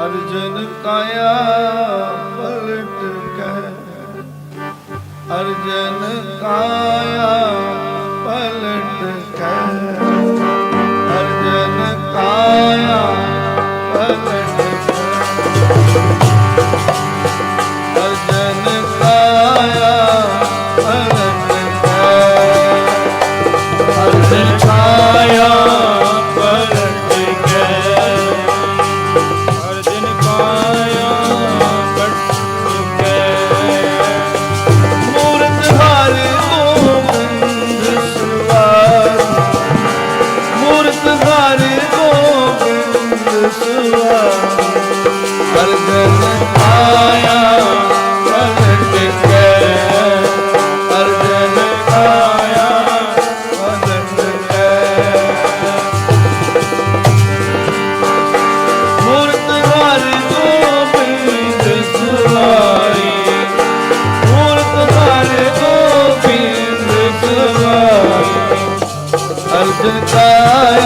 ਅਰਜਨ ਕਾਇਆ ਪਲਟ ਕੇ ਅਰਜਨ ਕਾਇਆ ਪਲਟ ਕੇ ਅਰਜਨ ਕਾਇਆ ਪਲਟ ਅਰਜਨ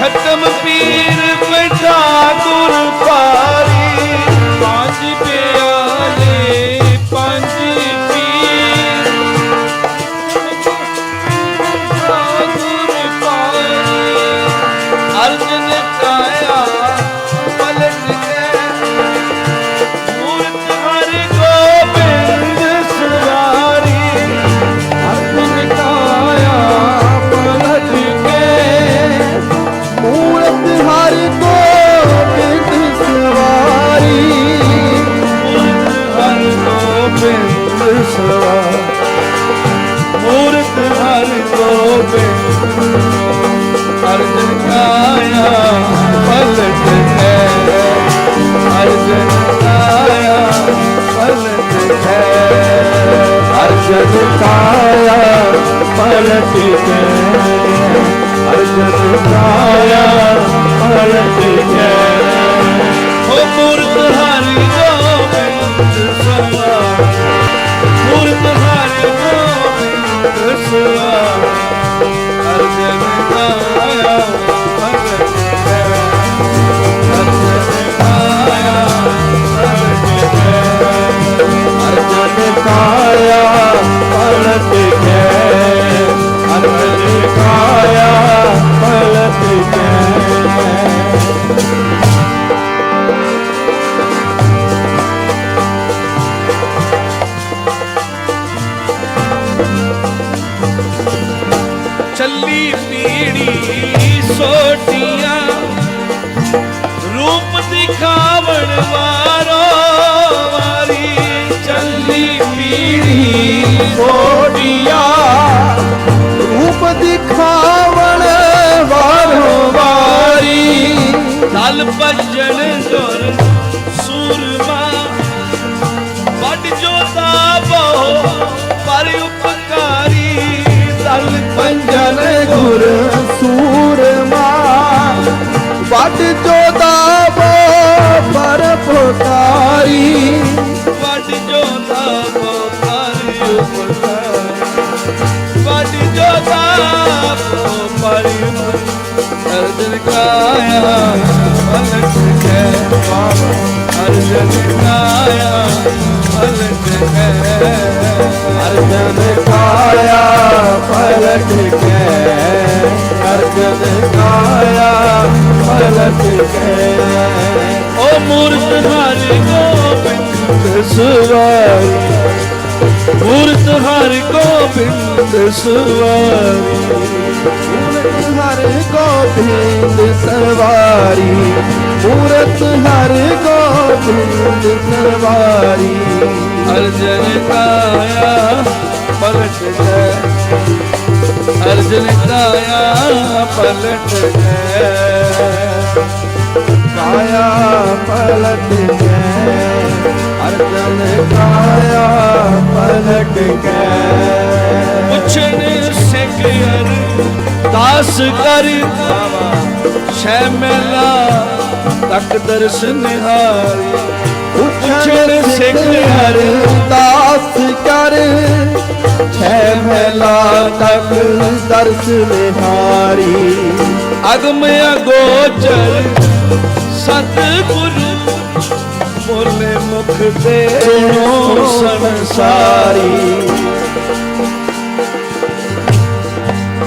ਛਟਮ ਪੀਰ ਬੈਠਾ ਗੁਰ ਪਾਰੀ ਅਰਜਨ ਕਾਇਆ ਪਲਟ ਕੇ ਅਰਜਨ ਕਾਇਆ ਚੱਲੀ ਪੀੜੀ ਸੋਟੀਆਂ। ਰੂਪ ਦਿਖਾਵਣ ਵਾਰੋ ਵਾਰੀ ਚੱਲੀ ਪੀੜੀ ਕੋਟਿਆ ਰੂਪ ਦਿਖਾਵਣ ਵਾਰੋ ਵਾਰੀ। ਦਲ ਭਜਣ ਜੋਦਾ ਪਰ ਪੁਕਾਰੀ ਵੱਡ ਜੋਤਾ ਬਹੁ ਪਰ ਉਪਕਾਰੀ ਵੱਡ ਜੋਤਾ ਬਹੁ ਪਰ ਅਰਜਨ ਕਾਇਆ ਪਲਟ ਕੇ ਬਾਬਾ। ਅਰਜਨ ਕਾਇਆ ਪਲਟ ਕੇ ਅਰਜਨ ਕਾਇਆ ਪਲਟ ਕੇ ਅਰਜਨ ਕਾਇਆ ਪਲਟ ਕੇ ਓ ਮੂਰਤ ਹਰਿ ਗੋਬਿੰਦ ਸਵਾਰੀ। ਮੂਰਤ ਹਰਿ ਗੋਬਿੰਦ ਸਵਾਰੀ। ਹਰ ਗੋਬਿੰਦ ਸਵਾਰੀ। ਮੂਰਤ ਹਰ ਗੋਬਿੰਦ ਸਵਾਰੀ। जिन काया पलट गए काया पलट गए अर्जन काया पलट गए पुछण से कर दास कर शैमला तक दर्शन हारी ਮੇਲਾ ਤੱਕ ਸਿੱਖ ਹਰ ਕਰ। ਛੇ ਮਹਿਲਾ ਤੱਕ ਦਰਸ ਨਿਹਾਰੀ। ਅਗਮ ਅਗੋਚਰ ਸਤਿਗੁਰੂ ਬੋਲੇ ਮੁਖ ਤੇ ਸੰਸਾਰੀ।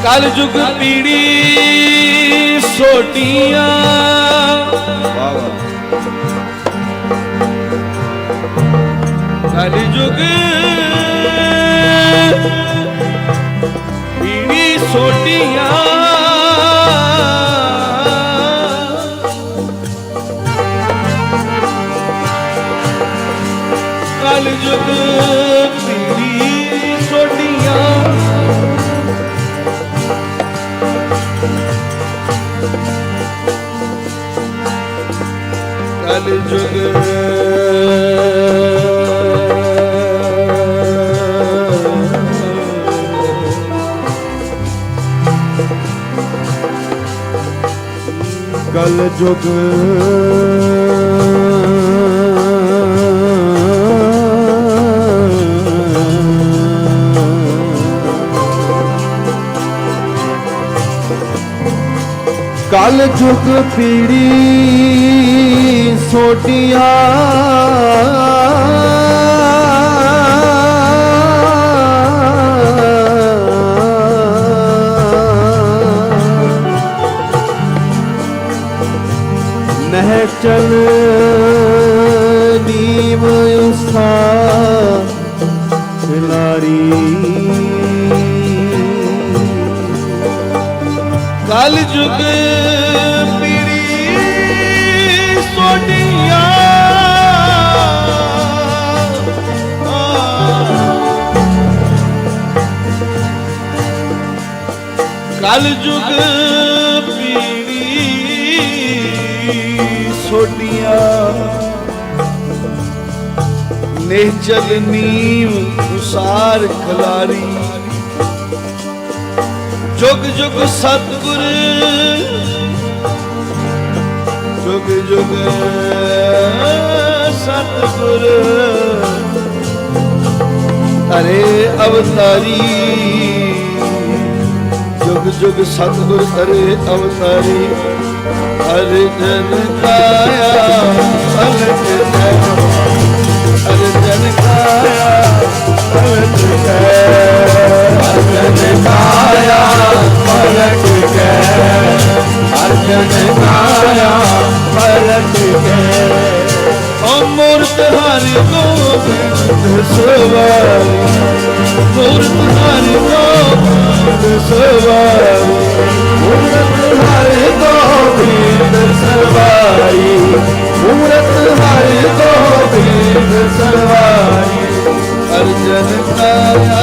ਕਲ ਯੁਗ ਪੀੜੀ ਸੋਟੀਆਂ। ਕਲ ਯੁਗ ਪੀੜੀ ਸੋਟੀਆਂ। ਕਲ ਯੁਗ ਪੀੜੀ ਸੋਟੀਆਂ। ਕਲ ਯੁਗ ਜੁਗ। ਕਲ ਜੁਗ ਪੀੜੀ ਸੋਟੀਆਂ। ਨਹਿ ਚਲ ਨੀਮ ਉਸਾ ਕਲ ਯੁਗ ਪੀੜੀ ਸੋਟੀਆਂ ਕਲ ਯੁਗ ਸੋਟੀਆਂ ਨਿਹਚਲ ਨੀਮ ਉਸਾਰ ਖਲਾਰੀ। ਜੁਗ ਜੁਗ ਸਤਿਗੁਰ, ਜੁਗ ਜੁਗ ਸਤਿਗੁਰ। ਹਰੇ ਅਵਤਾਰੀ, ਜੁਗ ਜੁਗ ਸਤਿਗੁਰ ਅਰੇ ਅਵਤਾਰੀ। ਹਰਿ ਜਨ ਕਾਇਆ ਪਲਟ ਗਏ ਹਰਿ ਜਨ ਕਾਇਆ ਪਲਟ ਗਏ ਅਰਜਨ ਕਾਇਆ ਪਲਟ ਗਏ ਅਰਜਨ ਕਾਇਆ ਪਲਟ ਗਏ ਮੂਰਤ ਹਰਿ ਗੋਬਿੰਦ ਸਵਾਰੀ ਮੂਰਤ ਹਰਿ ਗੋਬਿੰਦ ਸਵਾਰੀ ਬੀਤ ਸਰਵਾਈ ਮੂਰਤ ਹਰ ਕੋ ਬੀਤ ਸਰਵਾਈ। ਅਰਜਨ ਕਾਇਆ